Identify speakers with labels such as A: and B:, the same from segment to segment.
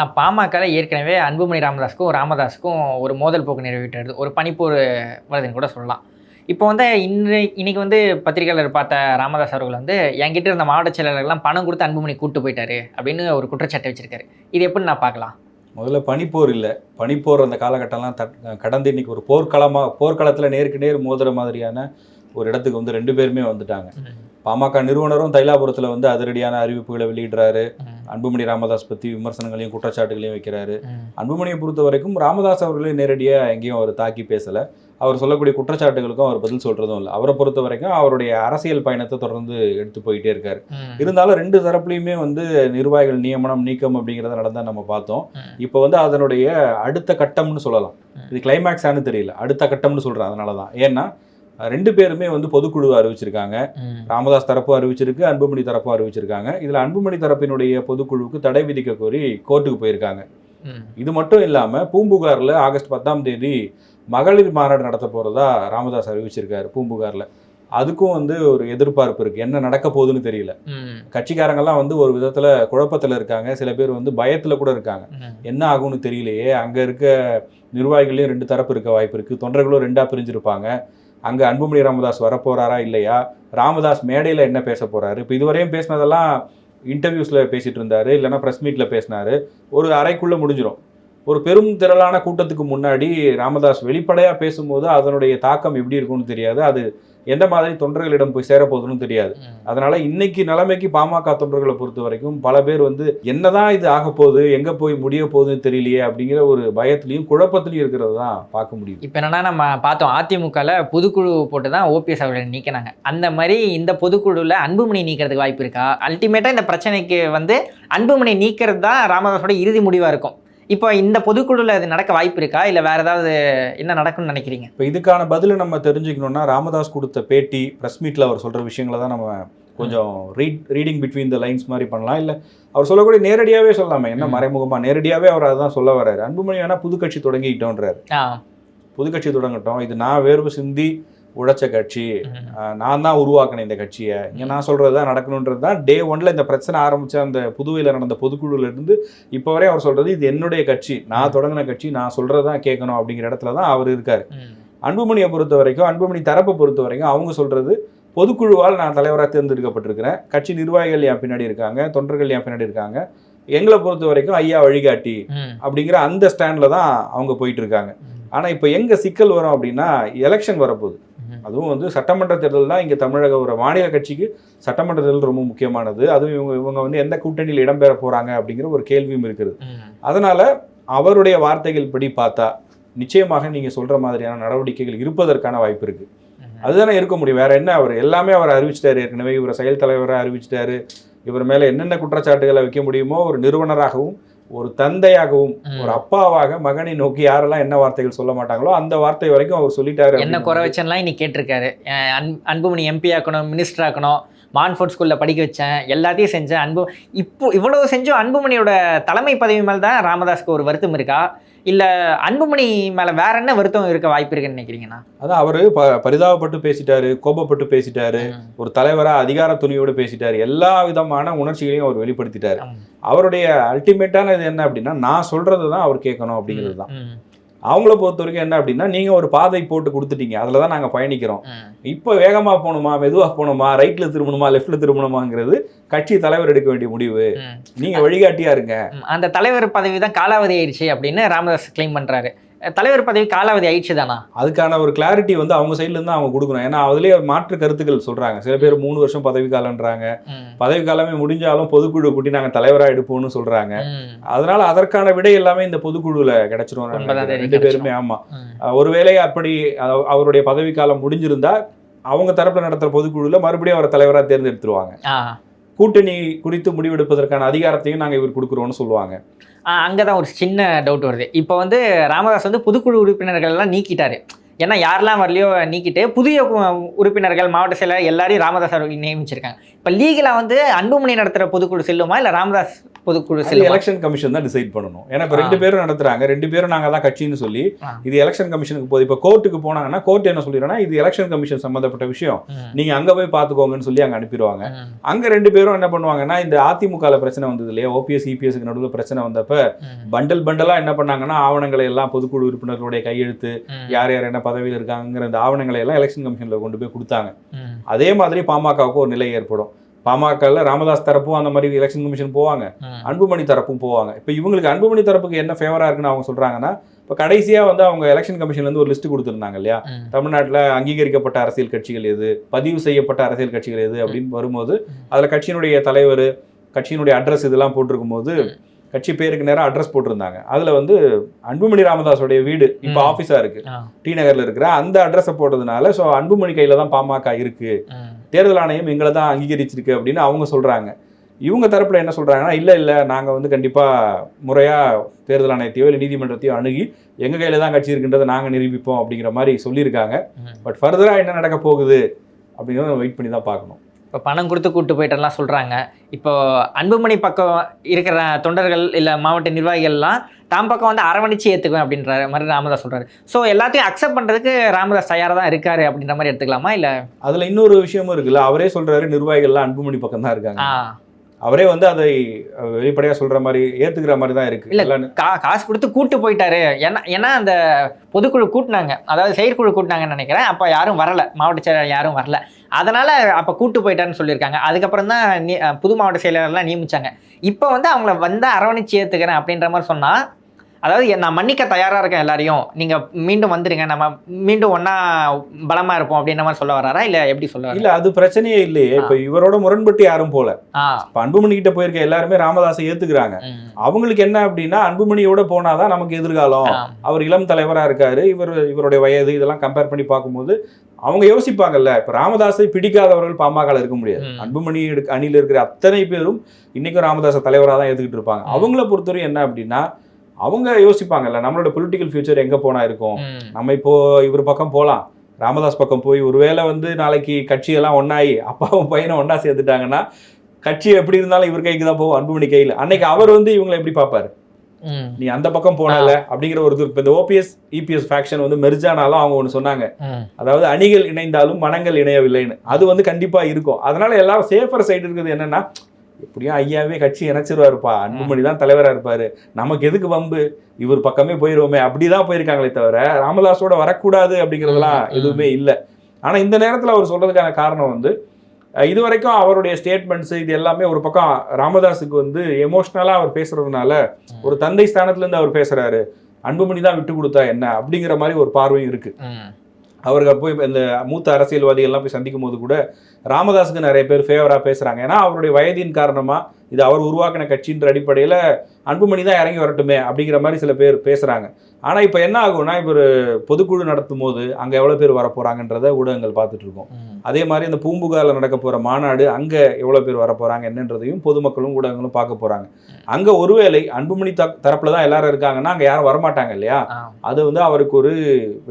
A: நான் பாமகவில் ஏற்கனவே அன்புமணி ராமதாஸுக்கும் ராமதாஸுக்கும் ஒரு மோதல் போக்கு நிறைவேற்றது ஒரு பனிப்போர் வருதுன்னு கூட சொல்லலாம். இப்போ வந்து இன்றை இன்னைக்கு வந்து பத்திரிகையாளர் பார்த்த ராமதாஸ் அவர்கள் வந்து என்கிட்ட இருந்த மாவட்ட செயலாளர்கள்லாம் பணம் கொடுத்து அன்புமணி கூட்டு போயிட்டாரு அப்படின்னு ஒரு குற்றச்சாட்டை வச்சிருக்காரு. இது எப்படி நான் பார்க்கலாம்.
B: முதல்ல பனிப்போர் இல்லை. பனிப்போர் அந்த காலகட்டம்லாம் தட் கடந்து இன்னைக்கு ஒரு போர்க்களமாக போர்க்களத்தில் நேருக்கு நேர் மோதுற மாதிரியான ஒரு இடத்துக்கு வந்து ரெண்டு பேருமே வந்துட்டாங்க. பாமக நிறுவனரும் தைலாபுரத்தில் வந்து அதிரடியான அறிவிப்புகளை வெளியிடுறாரு. அன்புமணி ராமதாஸ் பற்றி விமர்சனங்களையும் குற்றச்சாட்டுகளையும் வைக்கிறாரு. அன்புமணியை பொறுத்த வரைக்கும் ராமதாஸ் அவர்களே நேரடியாக எங்கேயும் அவர் தாக்கி பேசலை. அவர் சொல்லக்கூடிய குற்றச்சாட்டுகளுக்கும் அவர் பதில் சொல்றதும் இல்லை. அவரை பொறுத்த வரைக்கும் அவருடைய அரசியல் பயணத்தை தொடர்ந்து எடுத்து போயிட்டே இருக்காரு. இருந்தாலும் ரெண்டு தரப்புலையுமே வந்து நிர்வாகிகள் நியமனம் நீக்கம் அப்படிங்கிறத நடந்தா நம்ம பார்த்தோம். இப்போ வந்து அதனுடைய அடுத்த கட்டம்னு சொல்லலாம். இது கிளைமேக்ஸானு தெரியல. அடுத்த கட்டம்னு சொல்றேன். அதனால தான் ஏன்னா ரெண்டு பேருமே வந்து பொதுக்குழு அறிவிச்சிருக்காங்க. ராமதாஸ் தரப்பும் அறிவிச்சிருக்கு அன்புமணி தரப்பும் அறிவிச்சிருக்காங்க. இதுல அன்புமணி தரப்பினுடைய பொதுக்குழுவுக்கு தடை விதிக்க கோரி கோர்ட்டுக்கு போயிருக்காங்க. இது மட்டும் இல்லாம பூம்புகார்ல ஆகஸ்ட் பத்தாம் தேதி மகளிர் மாநாடு நடத்த போறதா ராமதாஸ் அறிவிச்சிருக்காரு பூம்புகார்ல. அதுக்கும் வந்து ஒரு எதிர்பார்ப்பு இருக்கு. என்ன நடக்க போகுதுன்னு தெரியல. கட்சிக்காரங்கெல்லாம் வந்து ஒரு விதத்துல குழப்பத்துல இருக்காங்க. சில பேர் வந்து பயத்துல கூட இருக்காங்க. என்ன ஆகும்னு தெரியலையே. அங்க இருக்க நிர்வாகிகளையும் ரெண்டு தரப்பு இருக்க வாய்ப்பு இருக்கு. தொண்டர்களும் ரெண்டா பிரிஞ்சிருப்பாங்க. அங்கே அன்புமணி ராமதாஸ் வரப்போகிறாரா இல்லையா? ராமதாஸ் மேடையில் என்ன பேச போகிறாரு இப்போ இதுவரையும் பேசினதெல்லாம் இன்டர்வியூஸில் பேசிகிட்டு இருந்தார் இல்லைன்னா ப்ரெஸ் மீட்டில் பேசினார். ஒரு அறைக்குள்ளே முடிஞ்சிடும் ஒரு பெரும் திரளான கூட்டத்துக்கு முன்னாடி ராமதாஸ் வெளிப்படையாக பேசும்போது அதனுடைய தாக்கம் எப்படி இருக்கும்னு தெரியாது. அது எந்த மாதிரி தொண்டர்களிடம் போய் சேரப்போகுதுன்னு தெரியாது. அதனால இன்னைக்கு நிலைமைக்கு பாமக தொண்டர்களை பொறுத்த வரைக்கும் பல பேர் வந்து என்னதான் இது ஆக போகுது எங்க போய் முடிய போகுதுன்னு தெரியலையே அப்படிங்கிற ஒரு பயத்திலையும் குழப்பத்திலையும் இருக்கிறது தான் பார்க்க முடியும்
A: இப்போ என்னன்னா நம்ம பார்த்தோம் அதிமுகவில் பொதுக்குழு போட்டு தான் ஓபிஎஸ் அவர்களை நீக்கினாங்க. அந்த மாதிரி இந்த பொதுக்குழுவில் அன்புமணி நீக்கிறதுக்கு வாய்ப்பு இருக்கா? அல்டிமேட்டாக இந்த பிரச்சனைக்கு வந்து அன்புமணி நீக்கிறது தான் ராமதாஸோட இறுதி முடிவாக இருக்கும். இப்போ இந்த பொதுக்குழுவில் இது நடக்க வாய்ப்பு இருக்கா இல்லை வேற ஏதாவது என்ன நடக்கும்னு நினைக்கிறீங்க?
B: இப்போ இதுக்கான பதிலை நம்ம தெரிஞ்சுக்கணும்னா ராமதாஸ் கொடுத்த பேட்டி ப்ரெஸ் மீட்டில் அவர் சொல்கிற விஷயங்களை தான் நம்ம கொஞ்சம் read reading between the lines மாதிரி பண்ணலாம். இல்லை அவர் சொல்லக்கூடிய நேரடியாகவே சொல்லாமே என்ன. மறைமுகமாக நேரடியாகவே அவர் அதான் சொல்ல வர்றாரு. அன்புமணி வேணா புது கட்சி தொடங்கிக்கிட்டோன்றாரு.
A: ஆ.
B: புது கட்சி தொடங்கட்டும். இது நான் வேர்வு சிந்தி உழைச்ச கட்சி. நான் தான் உருவாக்கினேன் இந்த கட்சியை. இங்கே நான் சொல்கிறது தான் நடக்கணுன்றது தான். டே ஒன்ல இந்த பிரச்சனை ஆரம்பிச்ச அந்த புதுவையில் நடந்த பொதுக்குழுல இருந்து இப்போ வரை அவர் சொல்றது இது என்னுடைய கட்சி. நான் தொடங்கின கட்சி. நான் சொல்றது தான் கேட்கணும் அப்படிங்கிற இடத்துல தான் அவர் இருக்காரு. அன்புமணியை பொறுத்த வரைக்கும் அன்புமணி தரப்பை பொறுத்த வரைக்கும் அவங்க சொல்றது பொதுக்குழுவால் நான் தலைவராக தேர்ந்தெடுக்கப்பட்டிருக்கிறேன். கட்சி நிர்வாகிகள் என் பின்னாடி இருக்காங்க தொண்டர்கள் என் பின்னாடி இருக்காங்க. எங்களை பொறுத்த வரைக்கும் ஐயா வழிகாட்டி. அப்படிங்கிற அந்த ஸ்டாண்டில் தான் அவங்க போயிட்டு இருக்காங்க. ஆனால் இப்போ எங்கே சிக்கல் வரும் அப்படின்னா எலெக்ஷன் வரப்போகுது. அதுவும் வந்து சட்டமன்ற தேர்தல் தான் இங்கே தமிழக ஒரு மாநில கட்சிக்கு சட்டமன்ற தேர்தல் ரொம்ப முக்கியமானது. அதுவும் இவங்க இவங்க வந்து எந்த கூட்டணியில் இடம்பெற போகிறாங்க அப்படிங்கிற ஒரு கேள்வியும் இருக்குது. அதனால அவருடைய வார்த்தைகள் படி பார்த்தா நிச்சயமாக நீங்கள் சொல்கிற மாதிரியான நடவடிக்கைகள் இருப்பதற்கான வாய்ப்பு இருக்கு.
A: ம்.
B: அதுதானே இருக்க முடியும். வேற என்ன? அவர் எல்லாமே அவர் அறிவிச்சிட்டாரு ஏற்கனவே. இவரை செயல் தலைவராக அறிவிச்சிட்டாரு. இவர் மேலே என்னென்ன குற்றச்சாட்டுகளை வைக்க முடியுமோ ஒரு நிறுவனராகவும் ஒரு தந்தையாகவும். ஒரு அப்பாவாக மகனை நோக்கி யாரெல்லாம் என்ன வார்த்தைகள் சொல்ல மாட்டாங்களோ அந்த வார்த்தை வரைக்கும் அவர் சொல்லிட்டாரு
A: என்ன குறை வச்சேன்லாம் இன்னைக்கு கேட்டிருக்காரு. அன் அன்புமணி எம்பி ஆக்கணும் மினிஸ்டர் ஆக்கணும் மான்ஃபோர்ட் ஸ்கூலில் படிக்க வச்சேன் எல்லாத்தையும் செஞ்சேன். அன்பு இப்போ இவ்வளவு செஞ்சும் அன்புமணியோட தலைமை பதவி மேலே தான் ராமதாஸ்க்கு ஒரு வருத்தம் இருக்கா? இல்லை அன்புமணி மேலே வேற என்ன வருத்தம் இருக்க வாய்ப்பு இருக்குன்னு நினைக்கிறீங்கண்ணா
B: அதான் அவரு ப பரிதாபப்பட்டு பேசிட்டாரு கோபப்பட்டு பேசிட்டாரு ஒரு தலைவரா அதிகார துணியோடு பேசிட்டாரு எல்லா விதமான உணர்ச்சிகளையும் அவர் வெளிப்படுத்திட்டாரு. அவருடைய அல்டிமேட்டான இது என்ன அப்படின்னா நான் சொல்றது தான் அவர் கேட்கணும் அப்படிங்கிறது தான். அவங்கள பொறுத்த வரைக்கும் என்ன அப்படின்னா நீங்க ஒரு பாதை போட்டு கொடுத்துட்டீங்க அதுல தான் நாங்க பயணிக்கிறோம். இப்போ வேகமா போகணுமா மெதுவா போகணுமா ரைட்ல திரும்பணுமா லெஃப்ட்ல திரும்பணுமாங்கிறது கட்சி தலைவர் எடுக்க வேண்டிய முடிவு. நீங்க வழிகாட்டியா இருங்க.
A: அந்த தலைவர் பதவி தான் காலாவதி ஆயிடுச்சு அப்படின்னு ராமதாஸ் கிளைம் பண்றாரு அஹ் தலைவர் பதவி காலாவதி ஆயிடுச்சு தானா?
B: அதுக்கான ஒரு கிளாரிட்டி வந்து அவங்க சைட்ல இருந்து அவங்க கொடுக்கணும். ஏன்னா அதுலயே மாற்று கருத்துக்கள் சொல்றாங்க. சில பேர் மூணு வருஷம் பதவி காலம்ன்றாங்க.
A: ம்.
B: பதவி காலமே முடிஞ்சாலும் பொதுக்குழு கூட்டி நாங்க தலைவரா எடுப்போம்னு சொல்றாங்க. அதனால அதற்கான விடை எல்லாமே இந்த பொதுக்குழுல கிடைச்சிரும். ரெண்டு பேருமே ஆமா. ஒருவேளை அப்படி அவருடைய பதவி காலம் முடிஞ்சிருந்தா அவங்க தரப்புல நடத்துற பொதுக்குழுல மறுபடியும் அவரை தலைவரா தேர்ந்தெடுத்துருவாங்க. கூட்டணி குறித்து முடிவெடுப்பதற்கான அதிகாரத்தையும் நாங்க இவர் கொடுக்குறோம்னு சொல்லுவாங்க.
A: அங்கே தான் ஒரு சின்ன டவுட் வருது. இப்போ வந்து ராமதாஸ் வந்து புதுக்குழு உறுப்பினர்கள் எல்லாம் நீக்கிட்டாரு. ஏன்னா யாரெல்லாம் வரலையோ நீக்கிட்டு புதிய உறுப்பினர்கள் மாவட்ட செயலர் எல்லாரையும் ராமதாஸ் அவர்கள் நியமிச்சிருக்காங்க. இப்போ லீகலா வந்து அன்புமணி நடத்துற பொதுக்குழு செல்லுமா? இல்ல ராமதாஸ் பொதுக்குழு செல்லுமா?
B: எலெக்ஷன் கமிஷன் தான் டிசைட் பண்ணணும். ஏன்னா இப்போ. ரெண்டு பேரும் நடத்துறாங்க. ரெண்டு பேரும் நாங்க தான் கட்சின்னு சொல்லி. இது எலெக்ஷன் கமிஷனுக்கு போகுது. இப்போ கோர்ட்டுக்கு போனாங்கன்னா கோர்ட் என்ன சொல்லிடுறா இது எலெக்ஷன் கமிஷன் சம்பந்தப்பட்ட விஷயம்.
A: ம்,
B: நீங்க அங்க போய் பாத்துக்கோங்கன்னு சொல்லி அங்க அனுப்பிடுவாங்க. அங்க ரெண்டு பேரும் என்ன பண்ணுவாங்கன்னா இந்த அதிமுக பிரச்சனை வந்தது இல்லையா? ஓபிஎஸ் இபிஎஸ்க்கு நடுவில் பிரச்சனை வந்தப்ப பண்டல் பண்டலா என்ன பண்ணாங்கன்னா ஆவணங்களை எல்லாம் பொதுக்குழு உறுப்பினர்களுடைய கையெழுத்து யார் யார் என்ன பதவியில் இருக்காங்கிற இந்த ஆவணங்களை எல்லாம் எலெக்ஷன் கமிஷன்ல கொண்டு போய் கொடுத்தாங்க. அதே மாதிரி பாமகவுக்கு ஒரு நிலை ஏற்படும். பாமகல ராமதாஸ் தரப்பும் அந்த மாதிரி எலெக்ஷன் கமிஷன் போவாங்க. அன்புமணி தரப்பும் போவாங்க. இப்போ இவங்களுக்கு அன்புமணி தரப்புக்கு என்ன ஃபேவரா இருக்குன்னு அவங்க சொல்றாங்கன்னா இப்போ கடைசியா வந்து அவங்க எலெக்ஷன் கமிஷன்ல இருந்து ஒரு லிஸ்ட் கொடுத்துருந்தாங்க இல்லையா? தமிழ்நாட்டில் அங்கீகரிக்கப்பட்ட அரசியல் கட்சிகள் எது? பதிவு செய்யப்பட்ட அரசியல் கட்சிகள் எது? அப்படின்னு வரும்போது அதில் கட்சியினுடைய தலைவர் கட்சியினுடைய அட்ரஸ் இதெல்லாம் போட்டிருக்கும் போது கட்சி பேருக்கு நேரா அட்ரஸ் போட்டிருந்தாங்க. அதில் வந்து அன்புமணி ராமதாஸோடைய வீடு இப்போ. ஆஃபீஸாக இருக்கு. டி நகரில் இருக்கிற அந்த அட்ரஸை போட்டதுனால ஸோ அன்புமணி கையில் தான் பாமக இருக்கு. தேர்தல் ஆணையம் எங்களை தான் அங்கீகரிச்சிருக்கு அப்படின்னு அவங்க சொல்றாங்க. இவங்க தரப்புல என்ன சொல்றாங்கன்னா இல்ல இல்ல நாங்க வந்து கண்டிப்பா முறையா தேர்தல் ஆணையத்தையோ இல்லை நீதிமன்றத்தையோ அணுகி எங்க கையில தான் கட்சி இருக்குன்றதை நாங்க நிரூபிப்போம் அப்படிங்கிற மாதிரி சொல்லியிருக்காங்க. பட் ஃபர்தரா என்ன நடக்க போகுது அப்படிங்கிறத வெயிட் பண்ணி தான் பார்க்கணும்.
A: இப்போ பணம் கொடுத்து கூட்டு போயிட்டெல்லாம் சொல்றாங்க. இப்போ அன்புமணி பக்கம் இருக்கிற தொண்டர்கள் இல்ல மாவட்ட நிர்வாகிகள்லாம் தாம் பக்கம் வந்து அரவணைச்சு ஏத்துக்குவேன் அப்படின்ற மாதிரி ராமதாஸ் சொல்றாரு. ஸோ எல்லாத்தையும் அக்செப்ட் பண்றதுக்கு ராமதாஸ் தயாரா தான் இருக்காரு அப்படின்ற மாதிரி எடுத்துக்கலாமா இல்ல?
B: அதுல இன்னொரு விஷயமும் இருக்குல்ல அவரே சொல்றாரு நிர்வாகிகள்லாம் அன்புமணி பக்கம் தான் இருக்காங்க. அவரே வந்து அதை அஹ், வெளிப்படையா சொல்ற மாதிரி ஏத்துக்கிற மாதிரி தான் இருக்கு.
A: இல்ல. கா காசு கொடுத்து கூட்டு போயிட்டாரு. ஏன்னா ஏன்னா அந்த பொதுக்குழு கூட்டினாங்க. அதாவது செயற்குழு கூட்டினாங்கன்னு நினைக்கிறேன். அப்போ யாரும் வரல. மாவட்ட செயலாளர் யாரும் வரல. அதனால அப்போ கூட்டு போயிட்டாருன்னு சொல்லியிருக்காங்க. அதுக்கப்புறம் தான் நீ புது மாவட்ட செயலாளர்லாம் நியமிச்சாங்க. இப்போ வந்து அவங்கள வந்து அரவணைச்சு ஏற்றுக்கிறேன் அப்படின்ற மாதிரி சொன்னா அதாவது நான் மன்னிக்க தயாரா இருக்கேன் எல்லாரையும். நீங்க மீண்டும் வந்துருங்க. நம்ம மீண்டும் ஒண்ணா பலமா இருப்போம் அப்படின்ற மாதிரி சொல்ல வராரா? இல்ல எப்படி சொல்ல வராரா?
B: இல்ல அது பிரச்சனையே இல்லையே. இப்ப இவரோட முரண்பட்டு யாரும் போல. இப்ப அன்புமணி கிட்ட போயிருக்க எல்லாருமே ராமதாஸை ஏத்துக்கிறாங்க.
A: ம்,
B: அவங்களுக்கு என்ன அப்படின்னா அன்புமணியோட போனாதான் நமக்கு எதிர்காலம். அவர் இளம் தலைவரா இருக்காரு. இவர் இவருடைய வயது இதெல்லாம் கம்பேர் பண்ணி பார்க்கும்போது அவங்க யோசிப்பாங்கல்ல இப்ப ராமதாஸை பிடிக்காதவர்கள் பாமக இருக்க முடியாது. அன்புமணி அணியில இருக்கிற அத்தனை பேரும் இன்னைக்கும் ராமதாஸை தலைவரா தான் ஏத்துக்கிட்டு இருப்பாங்க. அவங்கள பொறுத்தவரை என்ன அப்படின்னா அவங்க யோசிப்பாங்கல்ல நம்மளோட பொலிட்டிக்கல் ஃபியூச்சர் எங்க போனா இருக்கும்? நம்ம இப்போ இவர் பக்கம் போகலாம் ராமதாஸ் பக்கம் போய் ஒருவேளை வந்து நாளைக்கு கட்சியெல்லாம் ஒன்னாயி அப்பாவும் பையனும் ஒண்ணா சேர்த்துட்டாங்கன்னா கட்சி எப்படி இருந்தாலும் இவர் கைக்கு தான் போகும் அன்புமணி கையில். அன்னைக்கு அவர் வந்து இவங்களை எப்படி பார்ப்பாரு? நீ அந்த பக்கம் போனல அப்படிங்கிற ஒரு இப்போ இந்த ஓபிஎஸ் இபிஎஸ் ஃபேக்ஷன் வந்து மெர்ஜானாலும் அவங்க ஒன்று சொன்னாங்க. அதாவது அணிகள் இணைந்தாலும் மனங்கள் இணையவில்லைன்னு. அது வந்து கண்டிப்பா இருக்கும். அதனால எல்லாரும் சேஃபர் சைடு இருக்கிறது என்னன்னா எப்படியும் ஐயாவே கட்சி இணைச்சிருவாருப்பா. அன்புமணி தான் தலைவரா இருப்பாரு. நமக்கு எதுக்கு வம்பு? இவர் பக்கமே போயிருவோமே. அப்படிதான் போயிருக்காங்களே தவிர ராமதாஸோட வரக்கூடாது அப்படிங்கிறதெல்லாம்
A: ம், ம்.
B: எதுவுமே இல்லை. ஆனா இந்த நேரத்துல அவர் சொல்றதுக்கான காரணம் வந்து இது வரைக்கும் அவருடைய ஸ்டேட்மெண்ட்ஸ் இது எல்லாமே ஒரு பக்கம் ராமதாஸுக்கு வந்து எமோஷ்னலா அவர் பேசுறதுனால ஒரு தந்தை ஸ்தானத்துல இருந்து அவர் பேசுறாரு. அன்புமணி தான் விட்டு கொடுத்தா என்ன? அப்படிங்கிற மாதிரி ஒரு பார்வையும் இருக்கு.
A: ம்,
B: அவர்கள் போய் இந்த மூத்த அரசியல்வாதிகள் எல்லாம் போய் சந்திக்கும் போது கூட ராமதாஸுக்கு நிறைய பேர் ஃபேவரா பேசுறாங்க. ஏன்னா அவருடைய வயதின் காரணமா இது அவர் உருவாக்கின கட்சின்ற அடிப்படையில அன்புமணி தான் இறங்கி வரட்டுமே அப்படிங்கிற மாதிரி சில பேர் பேசுறாங்க. ஆனா இப்போ என்ன ஆகும்னா இப்போ ஒரு பொதுக்குழு நடத்தும் போது அங்க எவ்வளவு பேர் வர போறாங்கன்றத ஊடகங்கள் பார்த்துட்டு இருக்கோம். அதே மாதிரி இந்த பூம்புகாரில் நடக்க போற மாநாடு அங்க எவ்வளவு பேர் வர போறாங்க என்னன்றதையும் பொதுமக்களும் ஊடகங்களும் பார்க்க போறாங்க. அங்க ஒருவேளை அன்புமணி த தரப்புல தான் எல்லாரும் இருக்காங்கன்னா அங்க யாரும் வரமாட்டாங்க இல்லையா. அது வந்து அவருக்கு ஒரு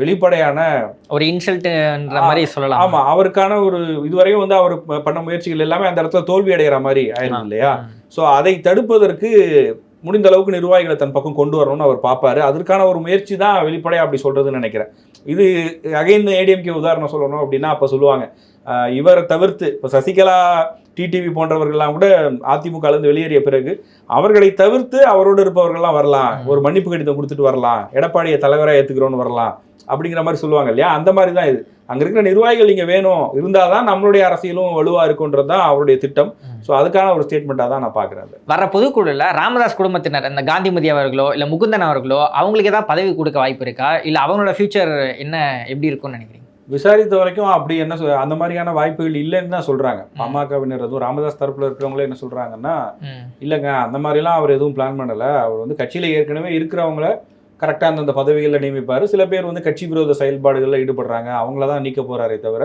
B: வெளிப்படையான
A: ஒரு இன்சல்ட்ன்ற மாதிரி சொல்லலாம்.
B: ஆமா அவருக்கான ஒரு இதுவரையும் வந்து அவர் பண்ண முயற்சிகள் எல்லாமே அந்த இடத்துல தோல்வி அடைகிற மாதிரி ஆயிருக்கு இல்லையா. சோ அதை தடுப்பதற்கு முடிந்த அளவுக்கு நிர்வாகிகளை தன் பக்கம் கொண்டு வரணும்னு அவர் பார்ப்பாரு. அதற்கான ஒரு முயற்சி தான் வெளிப்படையா அப்படி சொல்றதுன்னு நினைக்கிறேன். இது அகைன் ஏடிஎம்கே உதாரணம் சொல்லணும் அப்படின்னா அப்ப சொல்லுவாங்க. இவரை தவிர்த்து இப்போ சசிகலா டிடிவி போன்றவர்கள்லாம் கூட அதிமுக இருந்து வெளியேறிய பிறகு அவர்களை தவிர்த்து அவரோடு இருப்பவர்கள்லாம் வரலாம். ஒரு மன்னிப்பு கடிதம் கொடுத்துட்டு வரலாம். எடப்பாடியை தலைவரா ஏத்துக்கிறோன்னு வரலாம். அப்படிங்கிற மாதிரி சொல்லுவாங்க இல்லையா? அந்த மாதிரி தான் இது. அங்க இருக்கிற நிர்வாகிகள் இங்க வேணும். இருந்தாதான் நம்மளுடைய அரசியலும் வலுவா இருக்குன்றது தான் அவருடைய திட்டம். ஸோ அதுக்கான ஒரு ஸ்டேட்மெண்ட்டாக தான் நான் பார்க்குறேன்.
A: வர பொதுக்குழுல ராமதாஸ் குடும்பத்தினர் இந்த காந்திமதி அவர்களோ இல்ல முகுந்தன் அவர்களோ அவங்களுக்கு ஏதாவது பதவி கொடுக்க வாய்ப்பு இருக்கா? இல்ல அவங்களோட ஃபியூச்சர் என்ன எப்படி இருக்கும்னு நினைக்கிறீங்க?
B: விசாரித்த வரைக்கும் அப்படி என்ன சொல் அந்த மாதிரியான வாய்ப்புகள் இல்லைன்னு தான் சொல்றாங்க. பாமகவினர் அதுவும் ராமதாஸ் தரப்புல இருக்கிறவங்களே என்ன சொல்றாங்கன்னா இல்லைங்க அந்த மாதிரிலாம் அவர் எதுவும் பிளான் பண்ணல. அவர் வந்து கட்சியில ஏற்கனவே இருக்கிறவங்கள கரெக்டாக அந்தந்த பதவிகளில் நியமிப்பார். சில பேர் வந்து கட்சி விரோத செயல்பாடுகளில் ஈடுபடுறாங்க. அவங்கள தான் நீக்க போறாரே தவிர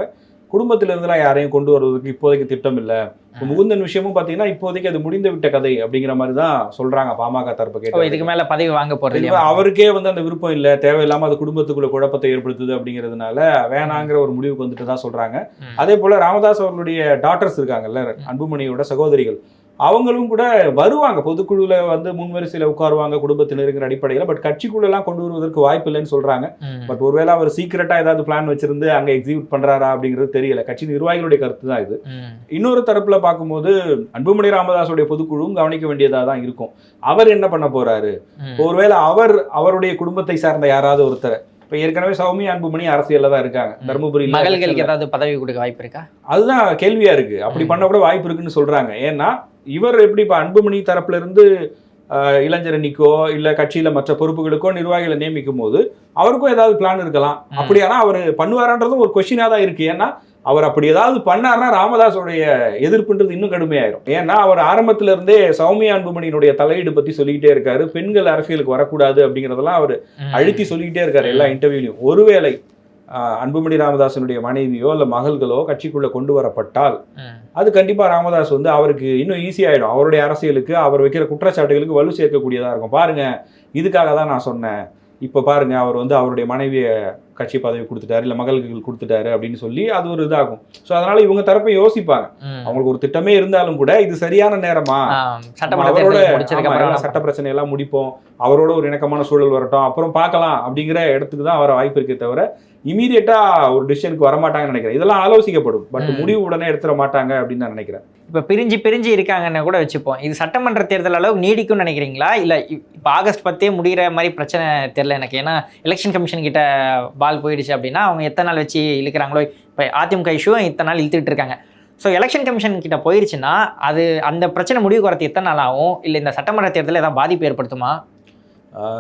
B: குடும்பத்துல இருந்தெல்லாம் யாரையும் கொண்டு வருவதற்கு இப்போதைக்கு திட்டம் இல்ல இப்ப முகுந்தன் விஷயமும் பாத்தீங்கன்னா இப்போதைக்கு அது முடிந்து விட்ட கதை அப்படிங்கிற மாதிரி தான் சொல்றாங்க பாமக தரப்பு
A: ஓ, இதுக்கு
B: கேட்டு
A: மேல பதவி வாங்க போறது?
B: அவருக்கே வந்து அந்த விருப்பம் இல்ல. தேவையில்லாம அது குடும்பத்துக்குள்ள குழப்பத்தை ஏற்படுத்துது அப்படிங்கிறதுனால வேணாங்கிற ஒரு முடிவுக்கு வந்துட்டு தான் சொல்றாங்க. அதே போல ராமதாஸ் அவர்களுடைய டாட்டர்ஸ் இருக்காங்கல்ல அன்புமணியோட சகோதரிகள். அவங்களும் கூட வருவாங்க. பொதுக்குழுல வந்து முன்வரிசையில உட்காருவாங்க குடும்பத்தினருங்கிற அடிப்படையில். பட் கட்சிக்குள்ள எல்லாம் கொண்டு வருவதற்கு வாய்ப்பு இல்லைன்னு சொல்றாங்க. பட் ஒருவேளை அவர் சீக்கிரட்டா ஏதாவது பிளான் வச்சிருந்து அங்க எக்ஸிக்யூட் பண்றாரா அப்படிங்கிறது தெரியல. கட்சி நிர்வாகிகளுடைய கருத்து தான் இது. இன்னொரு தரப்புல பார்க்கும்போது அன்புமணி ராமதாஸுடைய பொதுக்குழுவும் கவனிக்க வேண்டியதா தான் இருக்கும். அவர் என்ன பண்ண போறாரு. ஒருவேளை அவர் அவருடைய குடும்பத்தை சார்ந்த யாராவது ஒருத்தர் இப்ப ஏற்கனவே சௌமியா அன்புமணி அரசியல்ல தான் இருக்காங்க. தருமபுரி
A: மகள்களுக்கு ஏதாவது பதவி கொடுக்க வாய்ப்பு இருக்கா?
B: அதுதான் கேள்வியா இருக்கு. அப்படி. பண்ண கூட வாய்ப்பு இருக்குன்னு சொல்றாங்க. ஏன்னா இவர் எப்படி இப்ப அன்புமணி தரப்புல இருந்து ஆஹ், இளைஞரணிக்கோ இல்ல கட்சியில மற்ற பொறுப்புகளுக்கோ நிர்வாகிகளை நியமிக்கும் போது அவருக்கும் ஏதாவது பிளான் இருக்கலாம். அப்படியானா அவர் பண்ணுவாரான்றதும் ஒரு கொஸ்டினா தான் இருக்கு. ஏன்னா அவர் அப்படி ஏதாவது பண்ணாருன்னா ராமதாஸோடைய எதிர்ப்புன்றது இன்னும் கடுமையாயிரும். ஏன்னா அவர் ஆரம்பத்துல இருந்தே சௌமியா அன்புமணியினுடைய தலையீடு பத்தி சொல்லிக்கிட்டே இருக்காரு. பெண்கள் அரசியலுக்கு வரக்கூடாது அப்படிங்கறதெல்லாம் அவர். அழுத்தி சொல்லிக்கிட்டே இருக்காரு எல்லா இன்டர்வியூலையும் ஒருவேளை அன்புமணி ராமதாசனுடைய மனைவியோ இல்ல மகள்களோ கட்சிக்குள்ள கொண்டு வரப்பட்டால். அது கண்டிப்பா ராமதாஸ் வந்து அவருக்கு இன்னும் ஈஸி ஆயிடும். அவருடைய அரசியலுக்கு அவர் வைக்கிற குற்றச்சாட்டுகளுக்கு வலு சேர்க்கக்கூடியதா இருக்கும். பாருங்க இதுக்காக தான் நான் சொன்னேன். இப்ப பாருங்க அவர் வந்து அவருடைய மனைவிய கட்சி பதவி கொடுத்துட்டாரு இல்ல மகள்கள் கொடுத்துட்டாரு அப்படின்னு சொல்லி அது ஒரு இதாகும். ஸோ அதனால இவங்க தரப்பை யோசிப்பாங்க. அவங்களுக்கு ஒரு திட்டமே இருந்தாலும் கூட இது சரியான நேரமா? அவரோட சட்ட பிரச்சனை எல்லாம் முடிப்போம். அவரோட ஒரு இணக்கமான சூழல் வரட்டும். அப்புறம் பார்க்கலாம் அப்படிங்கிற இடத்துக்கு தான் வர வாய்ப்பு இருக்கே தவிர இமீடியட்டா ஒரு டிசிஷனுக்கு வரமாட்டாங்கன்னு நினைக்கிறேன். இதெல்லாம் ஆலோசிக்கப்படும். பட். முடிவு உடனே எடுத்துட மாட்டாங்க அப்படின்னு நான் நினைக்கிறேன்.
A: இப்ப பிரிஞ்சு பிரிஞ்சு இருக்காங்கன்னு கூட வச்சுப்போம். இது சட்டமன்ற தேர்தல் அளவுக்கு நீடிக்கும்னு நினைக்கிறீங்களா? இல்ல இப்ப ஆகஸ்ட் பத்தே முடிகிற மாதிரி பிரச்சனை தெரியல எனக்கு. ஏன்னா எலெக்ஷன் கமிஷன் கிட்ட பால் போயிடுச்சு அப்படின்னா அவங்க எத்தனை நாள் வச்சு இழுக்கிறாங்களோ இப்போ அதிமுக இஷ்யூ இத்தனை நாள் இழுத்துட்டு இருக்காங்க. ஸோ எலெக்ஷன் கமிஷன் கிட்ட போயிருச்சுன்னா அது அந்த பிரச்சனை முடிவு வரது எத்தனை நாள் ஆகும்? இல்லை இந்த சட்டமன்ற தேர்தலில் ஏதாவது பாதிப்பு ஏற்படுத்துமா?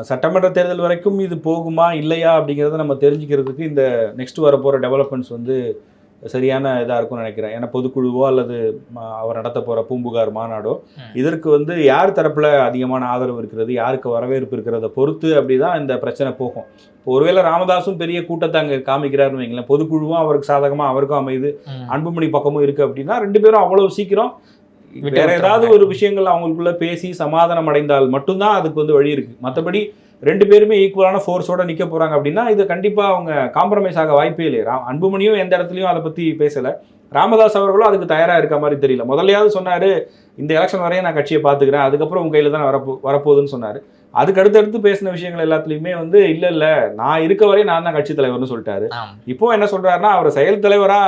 B: சட்டமன்ற தேர்தல் வரைக்கும் இது போகுமா இல்லையா அப்படிங்கிறத நம்ம தெரிஞ்சுக்கிறதுக்கு இந்த நெக்ஸ்ட் வரப்போகிற டெவலப்மெண்ட்ஸ் வந்து சரியான இதாக இருக்கும்னு நினைக்கிறேன் ஏன்னா பொதுக்குழுவோ அல்லது அவர் நடத்த போகிற பூம்புகார் மாநாடோ. இதற்கு வந்து யார் தரப்பில் அதிகமான ஆதரவு இருக்கிறது யாருக்கு வரவேற்பு இருக்கிறத பொறுத்து அப்படி தான் இந்த பிரச்சனை போகும் இப்போ ஒருவேளை ராமதாஸும் பெரிய கூட்டத்தை அங்கே காமிக்கிறாருன்னு வைங்களேன் பொதுக்குழுவும் அவருக்கு சாதகமாக அவருக்கும் அமைது
A: ம்.
B: அன்புமணி பக்கமும் இருக்குது அப்படின்னா ரெண்டு பேரும் அவ்வளவு சீக்கிரம் வேற ஏதாவது. ஒரு விஷயங்கள் அவங்களுக்குள்ள பேசி சமாதானம் அடைந்தால் மட்டும்தான் அதுக்கு வந்து வழி இருக்கு. மற்றபடி ரெண்டு பேருமே ஈக்குவலான ஃபோர்ஸோட நிக்க போறாங்க அப்படின்னா இது கண்டிப்பா அவங்க காம்ப்ரமைஸ் ஆக வாய்ப்பே இல்லை ரா- அன்புமணியும் எந்த இடத்துலயும் அதை பத்தி பேசல. ராமதாஸ் அவர்களும் அதுக்கு தயாரா இருக்க மாதிரி தெரியல. முதல்லையாவது சொன்னாரு இந்த எலெக்ஷன் வரையும் நான் கட்சியை பாத்துக்கிறேன் அதுக்கப்புறம் உங்க கையில தான் வரப்போ வரப்போகுதுன்னு சொன்னாரு. அதுக்கு அடுத்தடுத்து பேசின விஷயங்கள் எல்லாத்துலயுமே வந்து இல்ல இல்ல. நான் இருக்க வரையும் நான் தான் கட்சி தலைவர்னு சொல்லிட்டாரு. இப்போ என்ன சொல்றாருன்னா அவர் செயல் தலைவரா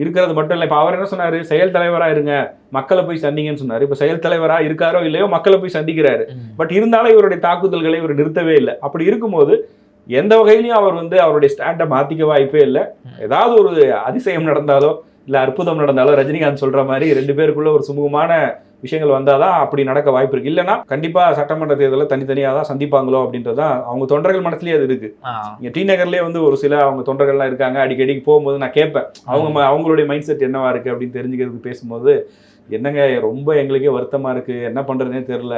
B: இருக்கிறது மட்டும் இல்லை. இப்போ அவர் என்ன சொன்னாரு? செயல் தலைவரா இருங்க. மக்களை போய் சந்திங்கன்னு சொன்னாரு. இப்போ செயல் தலைவரா இருக்காரோ இல்லையோ மக்களை போய் சந்திக்கிறாரு. பட் இருந்தாலும் இவருடைய தாக்குதல்களை இவர் நிறுத்தவே இல்லை. அப்படி இருக்கும்போது எந்த வகையிலையும் அவர் வந்து அவருடைய ஸ்டாண்டை மாத்திக்க வாய்ப்பே இல்லை. ஏதாவது ஒரு அதிசயம் நடந்தாலோ இல்ல அற்புதம் நடந்தாலோ ரஜினிகாந்த் சொல்ற மாதிரி ரெண்டு பேருக்குள்ள ஒரு சுமூகமான விஷயங்கள் வந்தாதான் அப்படி நடக்க வாய்ப்பு இருக்கு. இல்லைன்னா கண்டிப்பா சட்டமன்ற தேர்தலில் தனித்தனியாக தான் சந்திப்பாங்களோ அப்படின்றதான் அவங்க தொண்டர்கள் மனசுலயே அது இருக்கு. இங்க டி நகர்லயே வந்து ஒரு சில அவங்க தொண்டர்கள்லாம் இருக்காங்க அடிக்கடி போகும்போது நான் கேட்பேன். அவங்க அவங்களுடைய மைண்ட் செட் என்னவா இருக்கு அப்படின்னு தெரிஞ்சுக்கிறதுக்கு பேசும்போது என்னங்க ரொம்ப எங்களுக்கே வருத்தமா இருக்கு என்ன பண்றதுனே தெரியல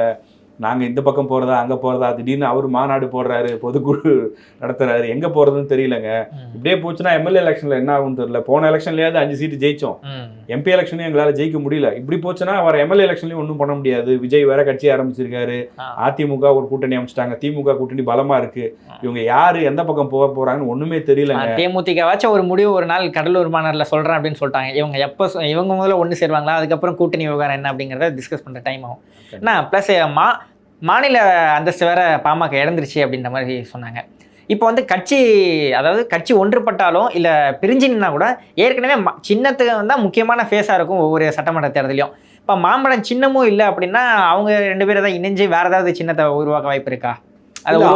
B: நாங்க இந்த பக்கம் போறதா அங்க போறதா திடீர்னு அவர் மாநாடு போடுறாரு பொதுக்குழு நடத்துறாரு எங்க போறதுன்னு தெரியலங்க. இப்படியே போச்சுன்னா எம்எல்ஏ எலெக்ஷன்ல என்ன ஆகும்னு தெரியல போன எலெக்ஷன்லயாவது அஞ்சு சீட்டு ஜெயிச்சோம்
A: ம்.
B: எம்பி எலெக்ஷனையும் எங்களால ஜெயிக்க முடியல. இப்படி போச்சுன்னா வர எம்எல்ஏ எலெக்ஷன்லயும் ஒன்றும் பண்ண முடியாது. விஜய் வேற கட்சி ஆரம்பிச்சிருக்காரு. அதிமுக ஒரு கூட்டணி அமைச்சிட்டாங்க. திமுக கூட்டணி பலமா இருக்கு. இவங்க யாரு எந்த பக்கம் போக போறாங்கன்னு ஒண்ணுமே தெரியலங்க.
A: தேமுதிகவாச்சும் ஒரு முடிவு ஒரு நாள் கடலூர் மாநாட்டில் சொல்கிறேன் அப்படின்னு சொல்லிட்டாங்க. இவங்க எப்போ இவங்க முதல்ல ஒன்று சேருவாங்களா? அதுக்கப்புறம் கூட்டணி விவகாரம் என்ன அப்படிங்கிறத டிஸ்கஸ் பண்ணுற டைம் ஆகும். என்ன ப்ளஸ் மா மாநில அந்தஸ்து வேற பாமக இழந்துருச்சு அப்படின்ற மாதிரி சொன்னாங்க. இப்போ வந்து கட்சி அதாவது கட்சி ஒன்றுபட்டாலும் இல்லை பிரிஞ்சின்னா கூட ஏற்கனவே ம- சின்னத்துக்கு தான் முக்கியமான ஃபேஸாக இருக்கும் ஒவ்வொரு சட்டமன்ற தேர்தலையும். இப்போ மாம்பழம் சின்னமும் இல்லை அப்படின்னா அவங்க ரெண்டு பேரும் தான் இணைஞ்சு வேறு ஏதாவது சின்னத்தை உருவாக்க வாய்ப்பு இருக்கா?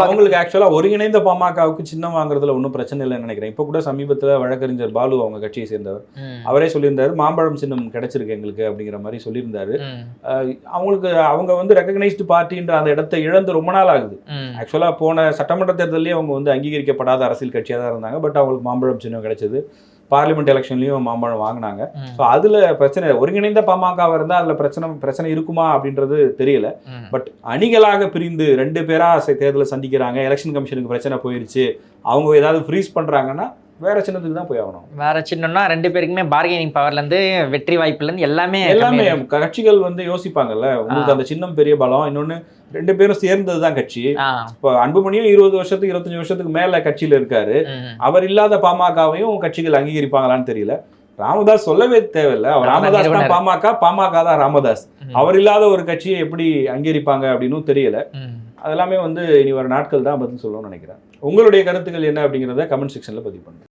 B: அவங்களுக்கு ஆக்சுவலா ஒருங்கிணைந்த பாமகவுக்கு சின்னம் வாங்குறதுல ஒன்றும் பிரச்சனை இல்லைன்னு நினைக்கிறேன். இப்போ கூட சமீபத்துல வழக்கறிஞர் பாலு அவங்க கட்சியை சேர்ந்தவர். அவரே சொல்லியிருந்தாரு மாம்பழம் சின்னம் கிடைச்சிருக்கு எங்களுக்கு அப்படிங்கிற மாதிரி சொல்லியிருந்தாரு. அவங்களுக்கு அவங்க வந்து ரெகக்னைஸ்டு பார்ட்டின்ற அந்த இடத்தை இழந்து ரொம்ப நாள் ஆகுது.
A: ம்,
B: ஆக்சுவலா போன சட்டமன்ற தேர்தலையும் அவங்க வந்து அங்கீகரிக்கப்படாத அரசியல் கட்சியாக தான் இருந்தாங்க. பட் அவங்களுக்கு மாம்பழம் சின்னம் கிடைச்சது. பார்லிமெண்ட் எலெக்ஷன்லயும் மாம்பழம் வாங்கினாங்க. ஸோ அதுல பிரச்சனை ஒருங்கிணைந்த பாமக இருந்தா அதுல பிரச்சனை பிரச்சனை இருக்குமா அப்படின்றது தெரியல. பட் அணிகளாக பிரிந்து ரெண்டு பேரா ச- தேர்தலை சந்திக்கிறாங்க. எலெக்ஷன் கமிஷனுக்கு பிரச்சனை போயிருச்சு. அவங்க ஏதாவது ஃப்ரீஸ் பண்றாங்கன்னா வேற சின்னத்துக்கு தான் போய் ஆகணும்
A: வேற சின்னம்னா ரெண்டு பேருக்குமே பார்கெனிங் பவர்ல இருந்து வெற்றி வாய்ப்புல இருந்து எல்லாமே
B: எல்லாமே. கட்சிகள் வந்து யோசிப்பாங்கல்ல உங்களுக்கு. அந்த சின்னம் பெரிய பலம் இன்னொன்னு ரெண்டு பேரும் சேர்ந்தது தான் கட்சி இப்போ அன்புமணியும் இருபது வருஷத்துக்கு இருபத்தஞ்சு வருஷத்துக்கு மேல கட்சியில இருக்காரு. அவர் இல்லாத பாமகவையும் கட்சிகள் அங்கீகரிப்பாங்களான்னு தெரியல ராமதாஸ் சொல்லவே தேவையில்ல அவர் ராமதாஸ் தான். பாமக பாமக தான் ராமதாஸ். அவர் இல்லாத ஒரு கட்சியை எப்படி அங்கீகரிப்பாங்க அப்படின்னு தெரியல. அதெல்லாமே வந்து இனி வர நாட்கள் தான் பதில் சொல்லணும்னு நினைக்கிறேன் உங்களுடைய கருத்துக்கள் என்ன அப்படிங்கிறத கமெண்ட் செக்ஷன்ல பதிவு பண்ணுங்க